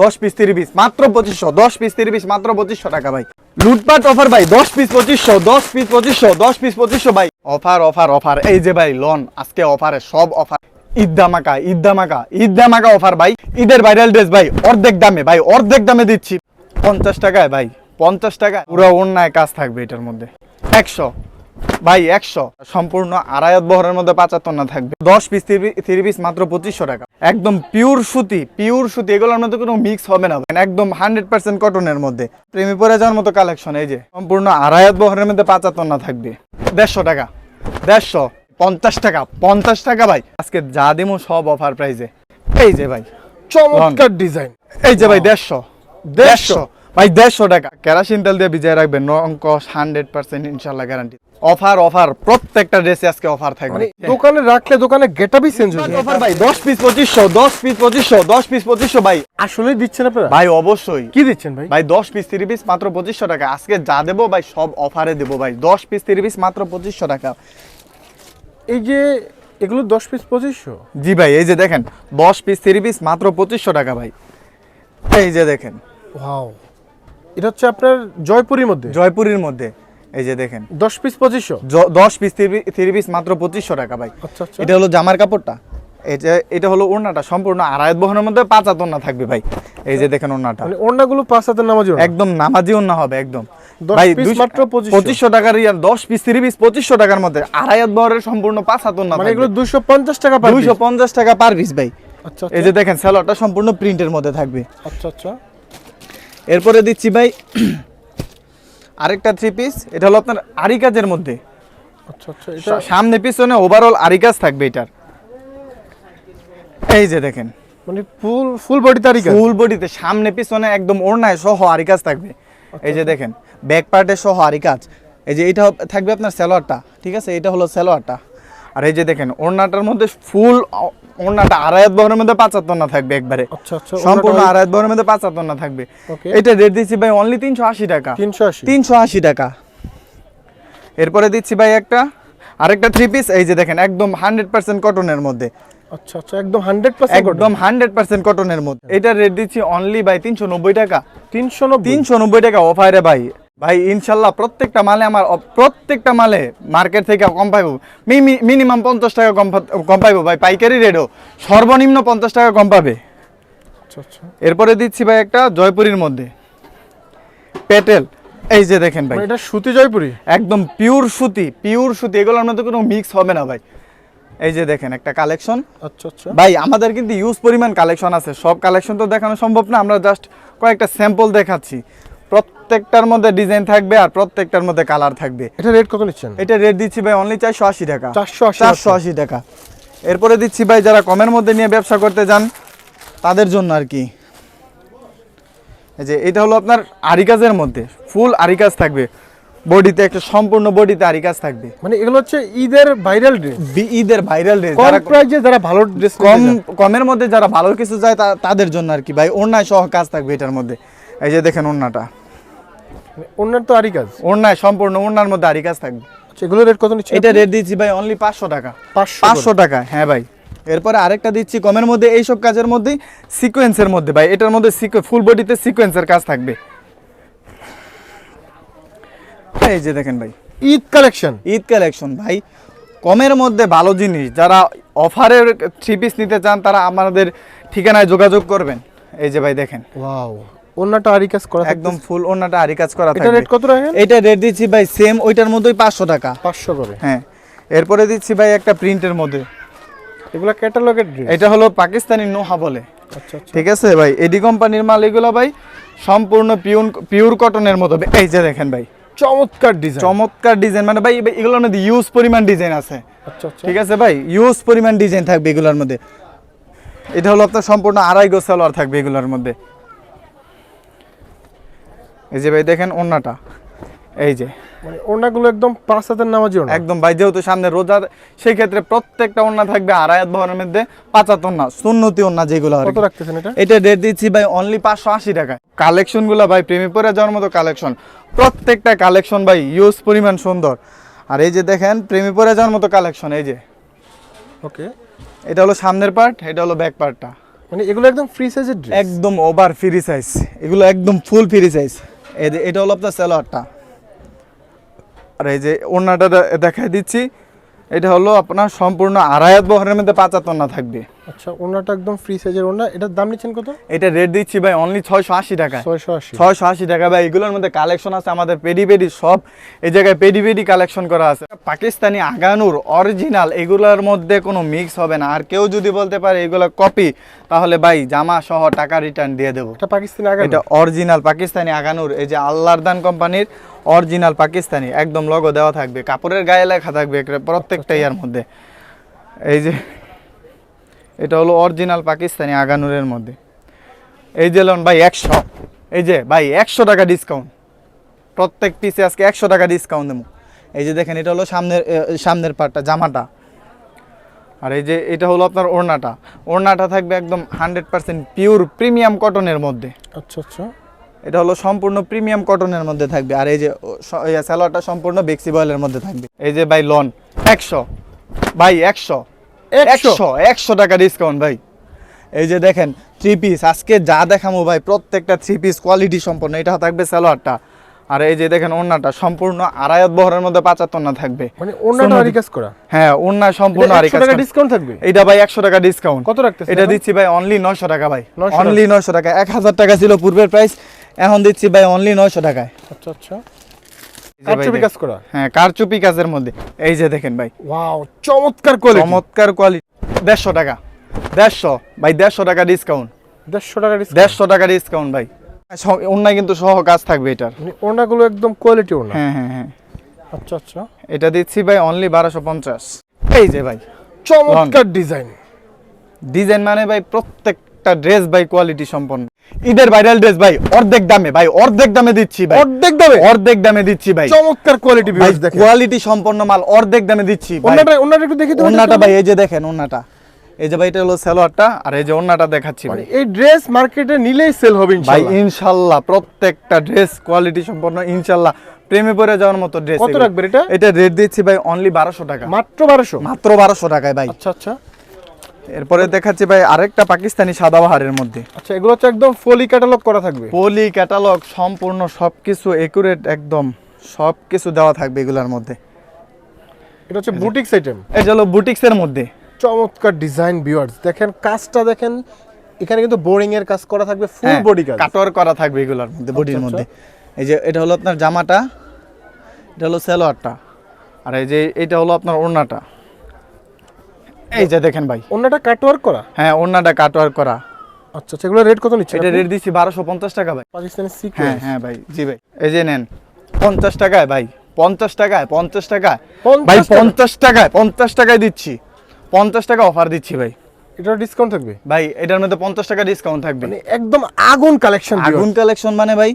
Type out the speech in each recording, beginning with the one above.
দশ পিস তিরিশ পিস মাত্র পঁচিশশো, দশ পিস তিরিশ পিস মাত্র পঁচিশশো টাকা ভাই। লুটপাট অফার ভাই, দশ পিস পঁচিশশো, দশ পিস পঁচিশশো, দশ পিস পঁচিশশো ভাই। অফার অফার অফার এই যে ভাই লন আজকে অফারে সব অফার ঈদ দামাকা ঈদ অফার ভাই। ঈদের ভাইরাল ড্রেস ভাই, অর্ধেক দামে ভাই, অর্ধেক দামে দিচ্ছি। পঞ্চাশ টাকায় ভাই, পঞ্চাশ টাকা পুরো অন্যায় কাজ থাকবে এটার মধ্যে। একশো ভাই একশো। সম্পূর্ণ আড়াইত বহরের মধ্যে পাঁচাত্তর না থাকবে। দশ পিস থ্রি পিস মাত্র পঁচিশশো টাকা। একদম পিওর সুতি পিওর সুতি এগুলোর মধ্যে কোনো মিক্স হবে না। একদম হান্ড্রেড পার্সেন্ট কটনের মধ্যে। প্রেমী পরে যাওয়ার মতো কালেকশন এই যে। সম্পূর্ণ আড়াইত বহরের মধ্যে পাঁচাত্তর না থাকবে। দেড়শো টাকা। দেড়শো। পঞ্চাশ টাকা। পঞ্চাশ টাকা ভাই। আজকে যা দিমু সব অফার প্রাইজে এই যে ভাই। চমৎকার ডিজাইন এই যে ভাই দেড়শো। দেড়শো। ভাই দেড়শো টাকা। কেরাসিন তেল দিয়ে ভিজিয়ে রাখবেন অঙ্ক হান্ড্রেড পার্সেন্ট ইনশাল্লাহ গ্যারান্টি অফার অফার প্রত্যেকটা ড্রেসে আজকে অফার থাকবে। মানে দোকানে রাখলে দোকানে গেটআপই চেঞ্জ হয়ে অফার ভাই দশ পিস পঁচিশশো দশ পিস পঁচিশশো দশ পিস পঁচিশশো ভাই। আসলেই দিচ্ছেন আপনারা? ভাই অবশ্যই। কি দিচ্ছেন ভাই? ভাই দশ পিস তিরিশ পিস মাত্র পঁচিশশো টাকা। আজকে যা দেবো ভাই সব অফারে দেবো ভাই। দশ পিস তিরিশ পিস মাত্র পঁচিশশো টাকা। এই যে এগুলো দশ পিস পঁচিশশো? জি ভাই এই যে দেখেন দশ পিস তিরিশ পিস মাত্র পঁচিশশো টাকা ভাই। এই যে দেখেন। ওয়াও এটা হচ্ছে আপনার জয়পুরের মধ্যে? জয়পুরের মধ্যে। এই যে দেখেন। দশ পিস পঁচিশশো? দশ পিস থ্রি পিস মাত্র পঁচিশশো টাকা ভাই। আচ্ছা আচ্ছা। এটা হলো জামার কাপড়টা। এটা এটা হলো ওড়নাটা। সম্পূর্ণ আড়াইত বহনের মধ্যে পাঁচ হাত ওড়না থাকবে ভাই। এই যে দেখেন ওড়নাটা। মানে ওড়নাগুলো পাঁচ হাতের নামাজি একদম নামাজি ওড়না হবে একদম। দশ ভাই মাত্র 2500 পঁচিশশো টাকার ইয়ার দশ পিস থ্রি পিস পঁচিশশো টাকার মধ্যে আড়াইত বহরের সম্পূর্ণ পাঁচ হাত ওড়না মানে এগুলো দুশো পঞ্চাশ টাকা পার দুইশো পঞ্চাশ টাকা পার পিস ভাই। আচ্ছা এই যে দেখেন স্যালোয়ারটা সম্পূর্ণ প্রিন্টের মধ্যে থাকবে। আচ্ছা আচ্ছা। এরপরে দিচ্ছি ভাই আরেকটা থ্রি পিস এটা হলো আপনার আরি কাজের মধ্যে। আচ্ছা আচ্ছা সামনে পিছনে ওভারঅল আরিকাজ থাকবে এটার। এই যে দেখেন। মানে ফুল ফুল বডি তারিখা ফুল বডিতে সামনে পিছনে একদম ওড়নায় সহ আরিকাজ থাকবে। এই যে দেখেন ব্যাক পার্টে সহ আরিকাজ এই যে এটা থাকবে আপনার সালোয়ারটা ঠিক আছে? এটা হলো সালোয়ারটা। আর এই যে দেখেন ওড়নাটার মধ্যে ফুল ওড়নাটা আড়াইত বহরের মধ্যে পাঁচাত্তর না থাকবে একবারে। আচ্ছা আচ্ছা সম্পূর্ণ আড়াইত বহরের মধ্যে পাঁচাত্তর না থাকবে। এটা রেট দিচ্ছি ভাই অনলি তিনশো আশি টাকা। তিনশো আশি। টাকা। এরপরে দিচ্ছি ভাই একটা আরেকটা থ্রি পিস এই যে দেখেন একদম হান্ড্রেড পার্সেন্ট কটনের মধ্যে। আচ্ছা আচ্ছা একদম হান্ড্রেড পার্সেন্ট একদম হান্ড্রেড পার্সেন্ট কটনের মধ্যে। এটা রেট দিচ্ছি অনলি ভাই তিনশো নব্বই টাকা। তিনশো তিনশো নব্বই টাকা অফারে ভাই। ভাই ইনশাল্লাহ প্রত্যেকটা মালে আমার প্রত্যেকটা মালে মার্কেট থেকে কম পাইবো। মিনিমাম পঞ্চাশ টাকা কম কম পাইবো। ভাই পাইকারি রেটও সর্বনিম্ন পঞ্চাশ টাকা কম পাবে। আচ্ছা আচ্ছা। এরপরে দিচ্ছি ভাই একটা জয়পুরীর মধ্যে। পেটেল। এই যে দেখেন ভাই। মানে এটা সুতি জয়পুরি? একদম পিওর সুতি পিওর সুতি। এগুলোর মধ্যে কোনো মিক্স হবে না ভাই। এই যে দেখেন একটা কালেকশন আচ্ছা আচ্ছা। ভাই আমাদের কিন্তু ইউজ পরিমাণ কালেকশন আছে। সব কালেকশন তো দেখানো সম্ভব না। আমরা জাস্ট কয়েকটা স্যাম্পল দেখাচ্ছি। প্রত্যেকটার মধ্যে ডিজাইন থাকবে আর প্রত্যেকটার মধ্যে কালার থাকবে। এটা রেট কত নিচ্ছেন? এটা রেট দিচ্ছি ভাই অনলি চারশো আশি টাকা। 480 চারশো আশি টাকা। এরপরে দিচ্ছি ভাই যারা কমের মধ্যে নিয়ে ব্যবসা করতে যান তাদের জন্য আর কি। এই যে এটা হলো আপনার আরিকাজের মধ্যে ফুল আরিকাজ থাকবে। বডিতে একটা সম্পূর্ণ বডিতে আরিকাজ থাকবে। মানে এগুলো হচ্ছে ঈদের ভাইরাল ড্রেস বি- ঈদের ভাইরাল ড্রেস কম যারা প্রাইজে যারা ভালো ড্রেস কম কমের মধ্যে যারা ভালো কিছু যায় তাদের জন্য আর কি ভাই ওড়নায় সহ কাজ থাকবে এটার মধ্যে। এই যে দেখেন ওড়নাটা। অন্যান্য তো আরই কাজ। ওড়নায় সম্পূর্ণ ওড়নার মধ্যে আরি কাজ থাকবে। আচ্ছা এগুলো রেট কত নিচ্ছে? এটা রেট দিচ্ছি ভাই অনলি পাঁচশো টাকা। পাঁচশো টাকা। হ্যাঁ ভাই। এরপরে আরেকটা দিচ্ছি কমের মধ্যে এইসব কাজের মধ্যেই সিকোয়েন্সের মধ্যে ভাই। এটার মধ্যে ফুল বডিতে সিকোয়েন্সের কাজ থাকবে। এই যে দেখেন ভাই। ঈদ কালেকশন ঈদ কালেকশন ভাই। কমের মধ্যে ভালো জিনিস যারা অফারের থ্রি পিস নিতে চান তারা আমাদের ঠিকানায় যোগাযোগ করবেন। এই যে ভাই দেখেন। ওয়াও অন্যটা আরই কাজ করা একদম ফুল ওনাটা আরি কাজ করা এটা রেট কত রাখেন? এটা রেট দিচ্ছি ভাই সেম ওইটার মধ্যেই পাঁচশো টাকা। পাঁচশো করে? হ্যাঁ। এরপরে দিচ্ছি ভাই একটা প্রিন্টের মধ্যে। এগুলো ক্যাটালগের ড্রেস এটা হলো পাকিস্তানি নোহা বলে। আচ্ছা আচ্ছা। ঠিক আছে ভাই? এডি কোম্পানির মাল এগুলো ভাই সম্পূর্ণ পিউর পিওর কটনের মতো। এই যে দেখেন ভাই। চমৎকার ডিজাইন চমৎকার ডিজাইন মানে ভাই ভাই এগুলোর মধ্যে ইউজ পরিমাণ ডিজাইন আছে। আচ্ছা আচ্ছা। ঠিক আছে ভাই? ইউজ পরিমাণ ডিজাইন থাকবে এগুলোর মধ্যে। এটা হলো আপনার সম্পূর্ণ আড়াই গো সালোয়ার থাকবে এগুলোর মধ্যে। এই যে ভাই দেখেন ওন্নাটা এই যে। মানে ওড়নাগুলো একদম পাঁচ হাতের নামাজি ওড়না। একদম ভাই যেহেতু সামনে রোজার সেই ক্ষেত্রে প্রত্যেকটা ওন্না থাকবে আড়াই ভবনের মধ্যে পাঁচাত ওন্না সুন্নতি ওন্না যেগুলো কত। রাখতেছেন এটা? এটা রেট দিচ্ছি ভাই অনলি পাঁচশো আশি টাকায়। কালেকশনগুলো ভাই প্রেমে পরে যাওয়ার মতো কালেকশন। প্রত্যেকটা কালেকশন ভাই ইউজ পরিমাণ সুন্দর। আর এই যে দেখেন প্রেমে পরে যাওয়ার মতো কালেকশন এই যে। ওকে। এটা হলো সামনের পার্ট এটা হলো ব্যাক পার্টটা মানে এগুলো একদম ফ্রি সাইজের একদম ওভার ফ্রি সাইজ এগুলো একদম ফুল ফ্রি সাইজ এটা হলো আপনার স্যালোয়ারটা আর এই যে ওনাটা দেখাই দিচ্ছি। এটা হলো আপনার সম্পূর্ণ আড়াই বহরের মধ্যে পাঁচাত্তর না থাকবে। আচ্ছা ওনাটা একদম ফ্রি সাইজের ওনা এটার দাম নিচ্ছেন কত? এটা রেট দিচ্ছি ভাই অনলি ছয়শো আশি টাকা ছয়শো আশি। ছয়শো আশি টাকা ভাই এগুলোর মধ্যে কালেকশন আছে আমাদের পেডি পেডি সব এই জায়গায় পেডি পেডি কালেকশন করা আছে। পাকিস্তানি আগানুর অরিজিনাল এগুলোর মধ্যে কোনো মিক্স হবে না। আর কেউ যদি বলতে পারে এগুলো কপি তাহলে ভাই জামা সহ টাকা রিটার্ন দিয়ে দেবো। এটা পাকিস্তানি আগে এটা অরিজিনাল পাকিস্তানি আগানুর। এই যে আল্লাহর দান কোম্পানির অরিজিনাল পাকিস্তানি একদম লগো দেওয়া থাকবে। কাপড়ের গায়ে লেখা থাকবে প্রত্যেকটা ইয়ার মধ্যে। এই যে এটা হলো অরিজিনাল পাকিস্তানি আগানুরের মধ্যে। এই যে লোন ভাই একশো। এই যে ভাই একশো টাকা ডিসকাউন্ট প্রত্যেক পিসে আজকে একশো টাকা ডিসকাউন্ট দেবো। এই যে দেখেন এটা হলো সামনের সামনের পার্টটা জামাটা। আর এই যে এটা হলো আপনার ওড়নাটা। ওড়নাটা থাকবে একদম হান্ড্রেড পার্সেন্ট পিওর প্রিমিয়াম কটনের মধ্যে। আচ্ছা আচ্ছা। এটা হলো সম্পূর্ণ প্রিমিয়াম কটনের মধ্যে থাকবে। আর এই যে স্যালোয়ারটা সম্পূর্ণ বেক্সি বয়েলের মধ্যে থাকবে। এই যে ভাই লন একশো। ভাই একশো। একশো। একশো টাকা ডিসকাউন্ট ভাই। এই যে দেখেন থ্রি পিস আজকে যা দেখামো ভাই প্রত্যেকটা থ্রি পিস কোয়ালিটি সম্পন্ন। এটা থাকবে স্যালোয়ারটা আর এই যে দেখেন ওড়নাটা সম্পূর্ণ আড়াইয়াত বহরের মধ্যে পাঁচাত্তর না থাকবে। মানে ওনাটা করা? হ্যাঁ ওড়না সম্পূর্ণ আরি একশো টাকা ডিসকাউন্ট থাকবে? এইটা ভাই একশো টাকা ডিসকাউন্ট কত রাখতেছেন এটা দিচ্ছি ভাই অনলি নয়শো টাকা ভাই। অনলি নয়শো টাকা। এক হাজার টাকা ছিল পূর্বের প্রাইস এখন দিচ্ছি ভাই অনলি নয়শো টাকায়। আচ্ছা আচ্ছা। কারচুপি কাজ করা? হ্যাঁ কারচুপি কাজের মধ্যে। এই যে দেখেন ভাই। ওয়াও চমৎকার কোয়ালিটি চমৎকার কোয়ালিটি দেড়শো টাকা। দেড়শো। ভাই দেড়শো টাকা ডিসকাউন্ট দেড়শো টাকা দেড়শো টাকা ডিসকাউন্ট ভাই। অন্যায় কিন্তু সহ কাজ থাকবে এটার। মানে ওনাগুলো একদম কোয়ালিটি ওনা হ্যাঁ হ্যাঁ হ্যাঁ। আচ্ছা আচ্ছা। এটা দিচ্ছি ভাই অনলি বারোশো পঞ্চাশ। এই যে ভাই। চমৎকার ডিজাইন ডিজাইন মানে ভাই প্রত্যেকটা ড্রেস ভাই কোয়ালিটি সম্পন্ন। ঈদের ভাইরাল ড্রেস ভাই অর্ধেক দামে ভাই অর্ধেক দামে দিচ্ছি ভাই। অর্ধেক দামে? অর্ধেক দামে দিচ্ছি ভাই। চমৎকার কোয়ালিটি ভাই দেখেন। কোয়ালিটি সম্পন্ন মাল অর্ধেক দামে দিচ্ছি ভাই। ওনাটা ওনাটা একটু দেখি তো ওন্নাটা ভাই এই যে দেখেন ওন্নাটা এই যে ভাই এটা হলো সালোয়ারটা আর এই যে ওন্নাটা দেখাচ্ছি ভাই। এই ড্রেস মার্কেটে নিলেই সেল হবে ভাই ইনশাআল্লাহ। ইনশাল্লাহ প্রত্যেকটা ড্রেস কোয়ালিটি সম্পন্ন ইনশাল্লাহ প্রেমে পড়ে যাওয়ার মতো ড্রেস কত রাখবেন এটা? এটা রেট দিচ্ছি ভাই অনলি বারোশো টাকা। মাত্র বারোশো? মাত্র বারোশো টাকায় ভাই। আচ্ছা আচ্ছা। এরপরে দেখাচ্ছি ভাই আরেকটা পাকিস্তানি সাদাবাহারের মধ্যে। আচ্ছা এগুলো হচ্ছে একদম ফুলি ক্যাটালগ করা থাকবে? পলি ক্যাটালগ সম্পূর্ণ সবকিছু একুরেট একদম সবকিছু দেওয়া থাকবে এগুলোর মধ্যে। এটা হচ্ছে বুটিক্স আইটেম এই এটা হলো বুটিক্সের মধ্যে। চমৎকার ডিজাইন ভিউয়ার্স দেখেন কাজটা দেখেন এখানে কিন্তু বোরিং এর কাজ করা থাকবে ফুল হ্যাঁ, বডি কাজ। কাটোয়ার করা থাকবে এগুলোর মধ্যে বডির আচ্ছা, মধ্যে। এই যে এটা হলো আপনার জামাটা এটা হলো সালোয়ারটা। আর এই যে এটা হলো আপনার ওড়নাটা। এই যে দেখেন ভাই। অন্যটা কাটওয়ার করা? হ্যাঁ ওড়নাটা কাটোয়ার করা। আচ্ছা আচ্ছা এগুলো রেট কত নিচ্ছে এটা রেট বারোশো পঞ্চাশ টাকা ভাই। পাকিস্তানি হ্যাঁ সিকোয়েন্স হ্যাঁ ভাই জি ভাই। এই যে নেন পঞ্চাশ টাকায় ভাই পঞ্চাশ টাকায় পঞ্চাশ টাকায়। ভাই টাকা? পঞ্চাশ টাকায় পঞ্চাশ টাকায় দিচ্ছি। পঞ্চাশ টাকা অফার দিচ্ছি ভাই। এটা ডিসকাউন্ট থাকবে? ভাই এটার মধ্যে পঞ্চাশ টাকা ডিসকাউন্ট থাকবে। মানে একদম আগুন কালেকশন আগুন কালেকশন মানে ভাই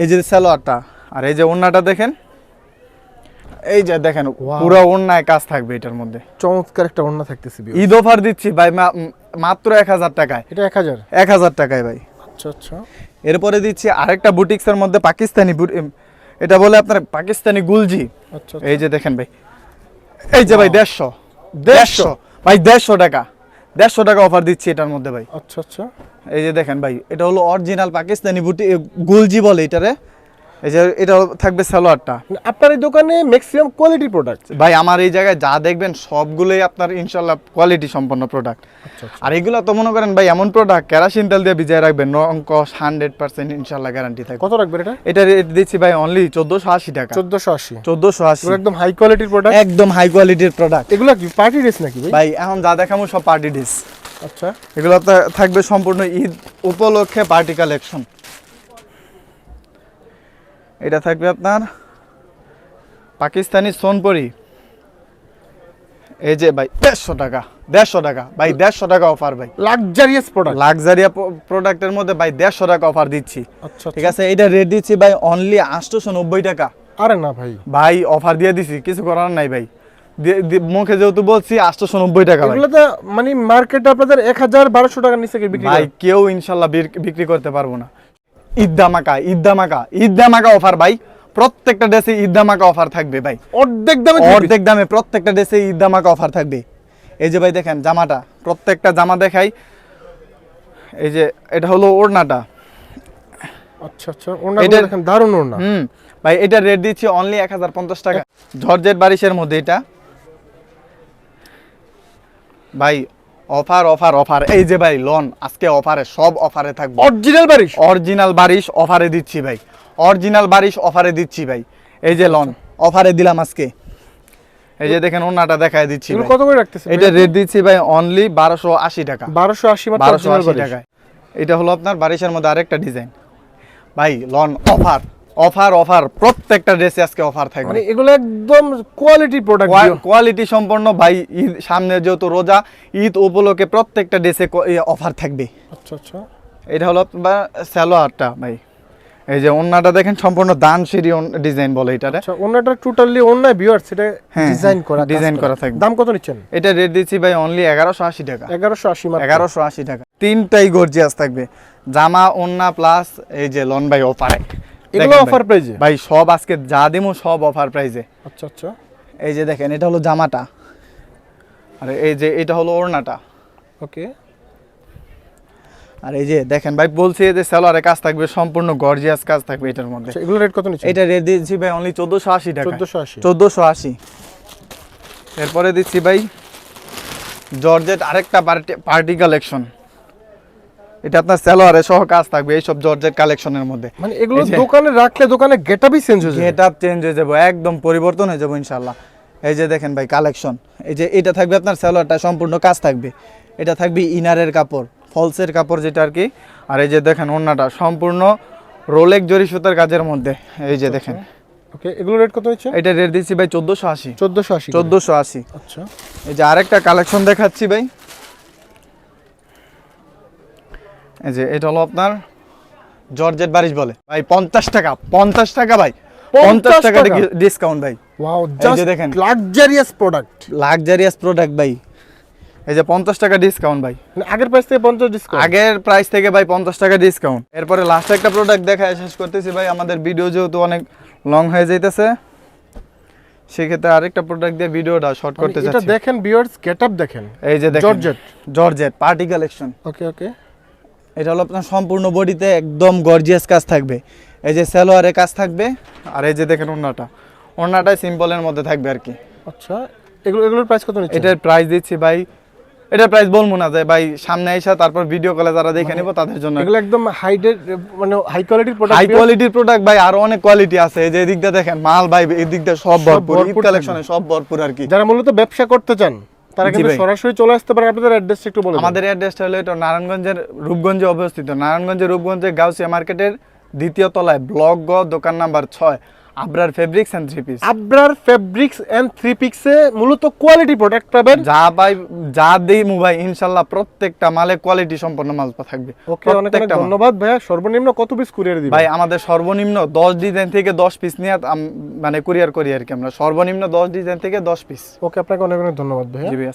এই যে সালোয়ারটা আর এই যে ওড়নাটা দেখেন এই যে দেখেন. পুরো ওড়নায় কাজ থাকবে এটার মধ্যে। চমৎকার একটা ওন্না থাকতেছে ঈদ অফার দিচ্ছি ভাই মাত্র এক হাজার টাকায়। এটা এক হাজার? এক হাজার টাকায় ভাই। আচ্ছা আচ্ছা। এরপরে দিচ্ছি আরেকটা বুটিক্সের মধ্যে পাকিস্তানি এটা বলে আপনার পাকিস্তানি গুলজি। আচ্ছা এই যে দেখেন ভাই। এই যে ভাই দেড়শো। দেড়শো? ভাই দেড়শো টাকা। দেড়শো টাকা অফার দিচ্ছি এটার মধ্যে ভাই। আচ্ছা আচ্ছা। এই যে দেখেন ভাই এটা হলো অরিজিনাল পাকিস্তানি বুটি গুলজি বলে এটারে। এই যে এটা থাকবে সালোয়ারটা। আপনার এই দোকানে ম্যাক্সিমাম কোয়ালিটি প্রোডাক্ট ভাই আমার এই জায়গায় যা দেখবেন সবগুলোই আপনার ইনশাল্লাহ কোয়ালিটি সম্পন্ন প্রোডাক্ট আচ্ছা আচ্ছা। আর এগুলো তো মনে করেন ভাই এমন প্রোডাক্ট কেরাসিন তেল দিয়ে ভিজিয়ে রাখবেন হান্ড্রেড পার্সেন্ট ইনশাল্লাহ গ্যারান্টি থাকবে। কত রাখবেন এটা? এটা রেট দিচ্ছি ভাই অনলি চোদ্দোশো আশি টাকা। চোদ্দশো আশি। চোদ্দোশো আশি। একদম হাই কোয়ালিটির প্রোডাক্ট একদম হাই কোয়ালিটির প্রোডাক্ট এগুলো কি পার্টি ড্রেস নাকি ভাই? এখন যা সব পার্টি আচ্ছা। এগুলো থাকবে সম্পূর্ণ ঈদ উপলক্ষে পার্টি কালেকশন এটা থাকবে আপনার পাকিস্তানি সোনপরি। এই যে ভাই দেড়শো টাকা দেড়শো টাকা। ভাই দেড়শো টাকা অফার ভাই। লাক্সারিয়াস প্রোডাক্ট লাক্সারিয়া প্রোডাক্টের মধ্যে ভাই দেড়শো টাকা অফার দিচ্ছি। আচ্ছা ঠিক আছে এটা রেট দিচ্ছি ভাই অনলি আটশোশো নব্বই টাকা। আরে না ভাই। ভাই অফার দিয়ে দিছি কিছু করার নাই ভাই। মুখে যেহেতু বলছি আটশোশো নব্বই টাকা ভাই। এগুলো তো মানে মার্কেটে আপনাদের এক হাজার বারোশো টাকার নিচে বিক্রি ভাই কেউ ইনশাল্লাহ বিক্রি করতে পারব না। ধামাকা ঈদ ধামাকা অফার ভাই। প্রত্যেকটা ড্রেসে ঈদ ধামাকা অফার থাকবে ভাই। অর্ধেক দামে অর্ধেক দামে প্রত্যেকটা ড্রেসে ঈদ ধামাকা অফার থাকবে। এই যে ভাই দেখেন জামাটা প্রত্যেকটা জামা দেখাই। এই যে এটা হলো ওড়নাটা। আচ্ছা আচ্ছা ওনাগুলো দেখেন দারুণ ওনা হুম ভাই এটা রেট দিচ্ছি অনলি এক হাজার পঞ্চাশ টাকা। জর্জেট বারিশের মধ্যে এটা। ভাই অফার অফার অফার। এই যে ভাই লোন আজকে অফারে সব অফারে থাকবে। অরিজিনাল বারিশ? অরিজিনাল বারিশ অফারে দিচ্ছি ভাই। অরিজিনাল বারিশ অফারে দিচ্ছি ভাই। এই যে লোন অফারে দিলাম আজকে। এই যে দেখেন ওনাটা দেখায় দিচ্ছি। কত করে রাখতেছে এটা রেট দিচ্ছি ভাই অনলি বারোশো আশি টাকা। বারোশো আশি মাত্র বারোশো original আশি টাকায়। এটা হলো আপনার বারিশের মধ্যে আরেকটা ডিজাইন ভাই লন অফার। অফার অফার প্রত্যেকটা ড্রেসে আজকে অফার থাকবে। মানে এগুলো একদম কোয়ালিটি প্রোডাক্ট কোয়ালিটি সম্পন্ন ভাই ঈদ সামনে যেহেতু রোজা ঈদ উপলক্ষে প্রত্যেকটা ড্রেসে অফার থাকবে। আচ্ছা আচ্ছা। এটা হলো আপনার স্যালোয়ারটা ভাই। এই যে ওন্নাটা দেখেন সম্পূর্ণ দান সিঁড়ি ডিজাইন বলে এটা আচ্ছা ওনাটা টোটালি অন্যায় ভিউয়ার্স এটা হ্যাঁ, ডিজাইন করা কাজ করা। থাকবে। দাম কত নিচ্ছেন? এটা রেট দিচ্ছি ভাই অনলি এগারোশো আশি টাকা। এগারোশো আশি এগারোশো আশি টাকা। তিনটাই গর্জিয়াস থাকবে। জামা ওন্না প্লাস এই যে লন ভাই অফারে এগুলো অফার প্রাইজে ভাই সব আজকে যা দিমু সব অফার প্রাইজে আচ্ছা আচ্ছা। এই যে দেখেন এটা হলো জামাটা। আর এই যে এটা হলো ওড়নাটা। ওকে। আর এই যে দেখেন ভাই বলছি যে সেলোয়ারে কাজ থাকবে সম্পূর্ণ গর্জিয়াস কাজ থাকবে এটার মধ্যে। আচ্ছা এগুলো রেট কত নিচ্ছেন? এটা রেট দিচ্ছি ভাই অনলি চোদ্দোশো আশি টাকা চোদ্দোশো আশি। চোদ্দোশো আশি। এরপরে দিচ্ছি ভাই জর্জেট আরেকটা পার্টি পার্টি কালেকশন এটা আপনার সেলোয়ারে সহ কাজ থাকবে এইসব জর্জেট কালেকশনের মধ্যে। মানে এগুলো দোকানে রাখলে দোকানে গেটআপই চেঞ্জ হয়ে যাবে। গেট আপ চেঞ্জ হয়ে যাব একদম পরিবর্তন হয়ে যাব ইনশাল্লাহ এই যে দেখেন ভাই কালেকশন এই যে এটা থাকবে আপনার সেলোয়ারটা সম্পূর্ণ কাজ থাকবে। এটা থাকবে ইনারের কাপড় ফলসের কাপড় যেটা আর কি। আর এই যে দেখেন ওন্নাটা সম্পূর্ণ রোলেক জরি সুতার কাজের মধ্যে। এই যে দেখেন। ওকে এগুলো রেট কত নিচ্ছেন এটা রেট দিচ্ছি ভাই চোদ্দোশো আশি। চোদ্দোশো আশি চোদ্দোশো আশি। আচ্ছা। এই যে আরেকটা কালেকশন দেখাচ্ছি ভাই। এই যে এটা হলো আপনার জর্জেট বারিশ বলে। ভাই পঞ্চাশ টাকা পঞ্চাশ টাকা ভাই। পঞ্চাশ টাকা? ডিসকাউন্ট ভাই। ওয়াও জাস্ট দেখেন। লাক্সারিয়াস প্রোডাক্ট লাক্সারিয়াস প্রোডাক্ট ভাই। এই যে পঞ্চাশ টাকা ডিসকাউন্ট ভাই। মানে আগের প্রাইস থেকে পঞ্চাশ ডিসকাউন্ট আগের প্রাইস থেকে ভাই পঞ্চাশ টাকা ডিসকাউন্ট এরপরে লাস্ট একটা প্রোডাক্ট দেখায় শেষ করতেছি ভাই। আমাদের ভিডিও যেহেতু অনেক লং হয়ে যাইতেছে সেক্ষেত্রে আরেকটা প্রোডাক্ট দিয়ে ভিডিওটা শর্ট করতে এটা চাচ্ছি দেখেন ভিউয়ার্স গেটআপ দেখেন। এই যে দেখেন georgette georgette party collection okay okay এটা হলো আপনার সম্পূর্ণ বডিতে একদম গর্জিয়াস কাজ থাকবে। এই যে সালোয়ারে কাজ থাকবে আর এই যে দেখেন ওড়নাটা। ওড়নাটাই সিম্পলের মধ্যে থাকবে আর কি। আচ্ছা এগুলো এগুলোর প্রাইস কত নিচ্ছেন? এটার প্রাইস দিচ্ছি ভাই এটার প্রাইস বলব না যে ভাই সামনে এসে তারপর ভিডিও কলে যারা দেখে নিব তাদের জন্য। এগুলো একদম হাইডের মানে হাই কোয়ালিটির প্রোডাক্ট হাই কোয়ালিটির প্রোডাক্ট ভাই আরও অনেক কোয়ালিটি আছে। এই যে এদিক দিয়ে দেখেন মাল ভাই এদিক দিয়ে সব ভরপুর। ঈদ ভরপুর কালেকশনে সব ভরপুর আর কি। যারা মূলত ব্যবসা করতে চান তারা কিন্তু সরাসরি চলে আসতে পারে আপনাদের অ্যাড্রেস একটু বলুন আমাদের অ্যাড্রেসটা হলো এটা নারায়ণগঞ্জের রূপগঞ্জে অবস্থিত। নারায়ণগঞ্জের রূপগঞ্জে গাউসিয়া মার্কেটের দ্বিতীয় তলায় ব্লক গ দোকান নাম্বার ছয়। Abrar fabrics and three piece Abrar fabrics and three পিক্সে মূলত কোয়ালিটি প্রোডাক্ট পাবেন। যা পাই যা দেই মোবাইল ইনশাল্লাহ প্রত্যেকটা মালে কোয়ালিটি সম্পন্ন মাল থাকবে। ওকে অনেক অনেক ধন্যবাদ ভাইয়া। সর্বনিম্ন কত পিস কুরিয়ার দিবেন? ভাই আমাদের সর্বনিম্ন দশ ডিজাইন থেকে দশ পিস নিয়ে মানে কুরিয়ার করি আর কি আমরা। সর্বনিম্ন দশ ডিজাইন থেকে দশ পিস ওকে আপনাকে অনেক অনেক ধন্যবাদ ভাইয়া।